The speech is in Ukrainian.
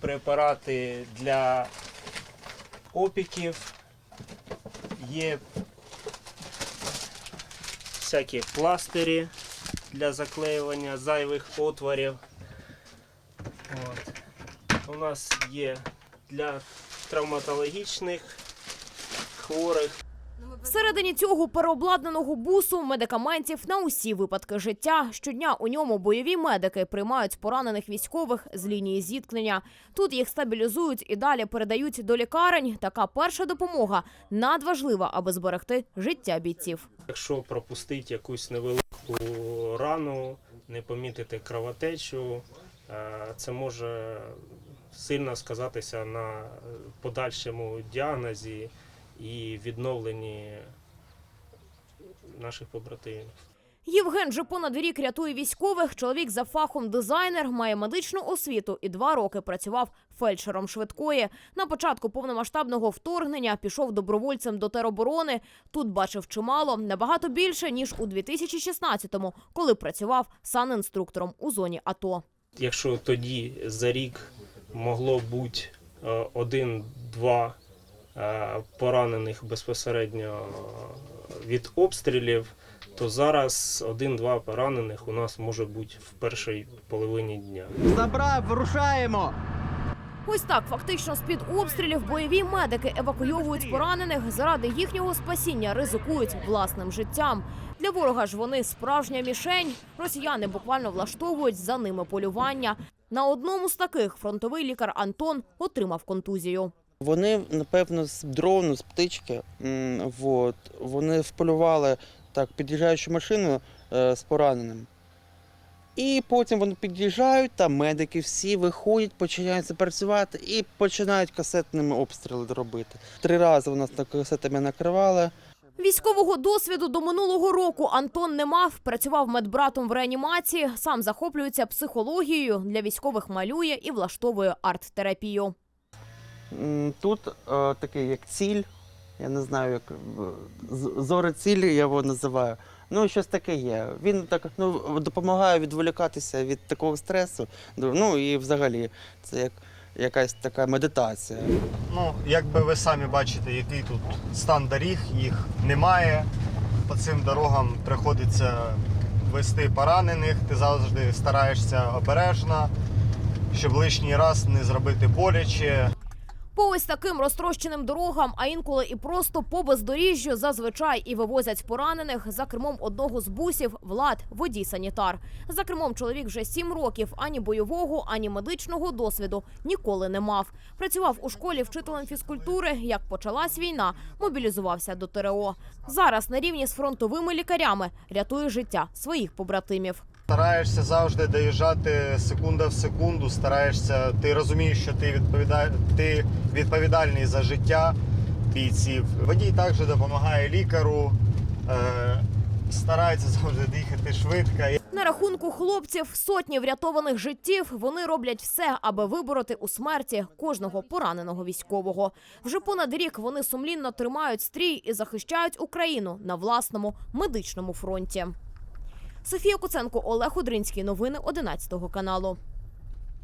препарати для опіків, є всякі пластирі для заклеювання зайвих отворів. От. У нас є для травматологічних хворих. Всередині цього переобладнаного бусу медикаментів на усі випадки життя. Щодня у ньому бойові медики приймають поранених військових з лінії зіткнення. Тут їх стабілізують і далі передають до лікарень. Така перша допомога надважлива, аби зберегти життя бійців. Якщо пропустити якусь невелику рану, не помітити кровотечу, е, це може сильно сказатися на подальшому діагнозі і відновленні наших побратимів. Євген вже понад рік рятує військових. Чоловік за фахом дизайнер, має медичну освіту і два роки працював фельдшером швидкої. На початку повномасштабного вторгнення пішов добровольцем до тероборони. Тут бачив чимало, набагато більше ніж у 2016-му, коли працював санінструктором у зоні АТО. Якщо тоді за рік могло бути е, один-два поранених безпосередньо від обстрілів, то зараз один-два поранених у нас може бути в першій половині дня. Забрав, вирушаємо! Ось так, фактично з-під обстрілів бойові медики евакуйовують поранених заради їхнього спасіння, ризикують власним життям. Для ворога ж вони справжня мішень. Росіяни буквально влаштовують за ними полювання. На одному з таких фронтовий лікар Антон отримав контузію. Вони, напевно, з дрону, з птички, м, вот, вони вполювали так, під'їжджаючу машину е, з пораненим. І потім вони під'їжджають, там медики всі виходять, починають працювати і починають касетними обстріли робити. Три рази у нас касетами накривали. Військового досвіду до минулого року Антон не мав. Працював медбратом в реанімації. Сам захоплюється психологією. Для військових малює і влаштовує арт-терапію. Тут е, такий як ціль, я не знаю, як е, зори цілі я його називаю. Ну, щось таке є. Він так ну, допомагає відволікатися від такого стресу. Ну і взагалі це як якась така медитація. Ну, як ви самі бачите, який тут стан доріг, їх немає. По цим дорогам приходиться вести поранених. Ти завжди стараєшся обережно, щоб лишній раз не зробити боляче. По ось таким розтрощеним дорогам, а інколи і просто по бездоріжжю зазвичай і вивозять поранених за кермом одного з бусів Влад, водій санітар. За кермом чоловік вже сім років ані бойового, ані медичного досвіду ніколи не мав. Працював у школі вчителем фізкультури. Як почалась війна, мобілізувався до ТРО. Зараз на рівні з фронтовими лікарями рятує життя своїх побратимів. Стараєшся завжди доїжджати секунда в секунду. Стараєшся, ти розумієш, що ти відповіда... ти відповідальний за життя бійців. Водій також допомагає лікару, е... старається завжди їхати швидко. На рахунку хлопців сотні врятованих життів вони роблять все, аби вибороти у смерті кожного пораненого військового. Вже понад рік вони сумлінно тримають стрій і захищають Україну на власному медичному фронті. Софія Куценко, Олег Удринський. Новини 11 каналу.